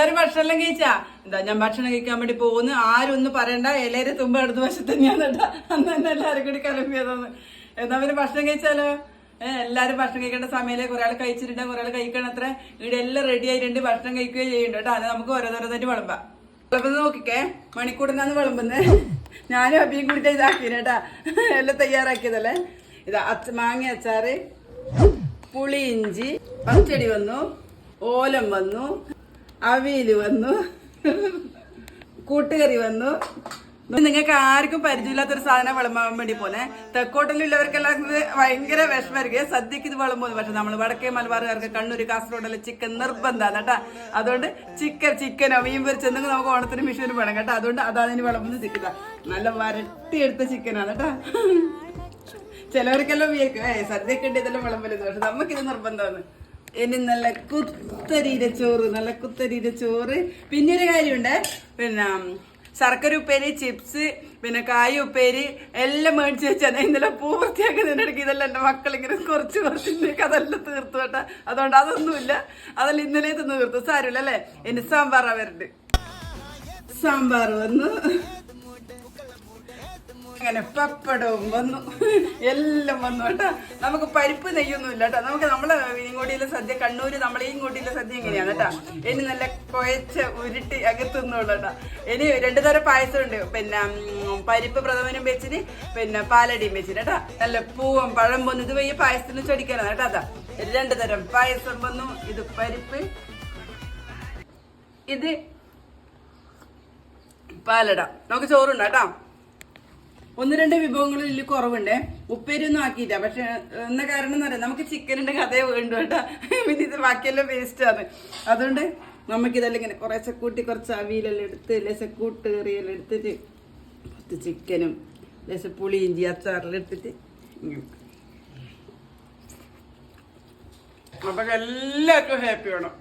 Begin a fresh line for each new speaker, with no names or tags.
എല്ലാരും ഭക്ഷണം കഴിച്ചാ? എന്താ ഞാൻ ഭക്ഷണം കഴിക്കാൻ വേണ്ടി പോകുന്നു. ആരും ഒന്നും പറയണ്ട. എല്ലാരും തുമ്പ അടുത്ത വശത്ത് തന്നെയാണ് അന്ന് തന്നെ എല്ലാരും കൂടി കലമ്പിയതാണ്. എന്നാ പിന്നെ ഭക്ഷണം കഴിച്ചാലോ? ഏഹ് എല്ലാരും ഭക്ഷണം കഴിക്കേണ്ട സമയത്ത് കുറെ ആൾ കഴിച്ചിട്ടുണ്ട്. കുറെ ആൾ കഴിക്കണം അത്ര. ഇവിടെ എല്ലാം റെഡി ആയിട്ടുണ്ട്. ഭക്ഷണം കഴിക്കുകയും ചെയ്യുന്നുണ്ട് കേട്ടോ. അത് നമുക്ക് ഓരോന്നോരോന്നായിട്ട് വിളമ്പാം. വിളമ്പുന്നത് നോക്കിക്കേ. മണിക്കൂറിനാന്ന് വിളമ്പുന്നത് ഞാനും അഭിയും കൂടി ഇതാക്കിന് കേട്ടാ. എല്ലാം തയ്യാറാക്കിയതല്ലേ? ഇതാ അച്ച മാങ്ങ അച്ചാറ് പുളി ഇഞ്ചി പച്ചടി വന്നു ഓലം വന്നു. അവിയൽ വന്നു. കൂട്ടുകറി വന്നു. നിങ്ങൾക്ക് ആർക്കും പരിചയമില്ലാത്തൊരു സാധനം വിളമ്പാൻ വേണ്ടി പോലെ തെക്കോട്ടലുള്ളവർക്കെല്ലാം ഭയങ്കര വിഷമായിരിക്കും. സദ്യക്ക് ഇത് വിളമ്പുന്നു പക്ഷെ നമ്മൾ വടക്കേ മലബാറുകാർക്ക് കണ്ണൂർ കാസർഗോഡെല്ലാം ചിക്കൻ നിർബന്ധമാണ് കേട്ടോ. അതുകൊണ്ട് ചിക്കൻ ചിക്കനോ മീൻ പൊരിച്ചെന്തെങ്കിലും നമുക്ക് ഓണത്തിന് മിഷീൻ വേണം കേട്ടോ. അതുകൊണ്ട് അതാണ് വിളമ്പുന്ന ചിക്കൻ നല്ല വരട്ടിയെടുത്ത ചിക്കനാണ് കേട്ടോ. ചിലവർക്കെല്ലാം സദ്യക്ക് ഉണ്ട് ഇതെല്ലാം വിളമ്പല്ലോ പക്ഷെ നമുക്കിത് നിർബന്ധമാണ്. ഇനി നല്ല കുത്തരിയുടെ ചോറ് നല്ല കുത്തരിയുടെ ചോറ്. പിന്നെ ഒരു കാര്യമുണ്ട് പിന്നെ ശർക്കര ഉപ്പേരി ചിപ്സ് പിന്നെ കായ ഉപ്പേരി എല്ലാം മേടിച്ച് വെച്ചാൽ ഇന്നലെ പൂർത്തിയാക്കുന്നതിനിടയ്ക്ക് ഇതെല്ലാം എന്റെ മക്കൾ ഇങ്ങനെ കുറച്ച് കുറച്ചിലേക്ക് അതെല്ലാം തീർത്തു കേട്ടോ. അതുകൊണ്ട് അതൊന്നുമില്ല. അതെല്ലാം ഇന്നലെ തീർത്തു. സാരമില്ല അല്ലേ? ഇനി സാമ്പാറാ വരുന്നുണ്ട് സാമ്പാർ വന്നു അങ്ങനെ പപ്പടവും വന്നു. എല്ലാം വന്നു കേട്ടോ. നമുക്ക് പരിപ്പ് നെയ്യൊന്നും ഇല്ല കേട്ടോ. നമുക്ക് നമ്മളെ ഇങ്ങോട്ടിയിലെ സദ്യ കണ്ണൂര് നമ്മളെ ഇങ്ങോട്ടിയിലെ സദ്യ എങ്ങനെയാണ് കേട്ടോ. ഇനി നല്ല കുഴച്ച ഉരുട്ടി അകത്തുന്നുള്ളൂ കേട്ടോ. ഇനി രണ്ടു തരം പായസം ഉണ്ട് പിന്നെ പരിപ്പ് പ്രഥമനും വെച്ചിന് പിന്നെ പാലടിയും വെച്ചിന് കേട്ടോ. നല്ല പൂവും പഴം വന്നു ഇത് ഈ പായസത്തിന് ചൊടിക്കണം കേട്ടോ അതാ. രണ്ടു തരം പായസം വന്നു. ഇത് പരിപ്പ്. ഇത് പാലട. നമുക്ക് ചോറുണ്ട് കേട്ടോ. ഒന്ന് രണ്ട് വിഭവങ്ങളിൽ ഇതിൽ കുറവുണ്ട്. ഉപ്പേരി ഒന്നും ആക്കിയില്ല. പക്ഷെ എന്ന കാരണം എന്ന് പറയാം. നമുക്ക് ചിക്കനിന്റെ കഥ വേണ്ടു കേട്ടോ. പിന്നെ ഇത് ബാക്കിയെല്ലാം വേസ്റ്റ് ആണ്. അതുകൊണ്ട് നമുക്കിതെല്ലാം ഇങ്ങനെ കുറെ കൂട്ടി കുറച്ച് അവിയിലെല്ലാം എടുത്ത് അല്ലെ ചെക്കൂട്ട് കറിയെല്ലാം എടുത്തിട്ട് കുറച്ച് ചിക്കനും ലേശം പുളി ഇഞ്ചി അച്ചാറെല്ലാം എടുത്തിട്ട് അപ്പൊ എല്ലാവർക്കും ഹാപ്പി വേണം.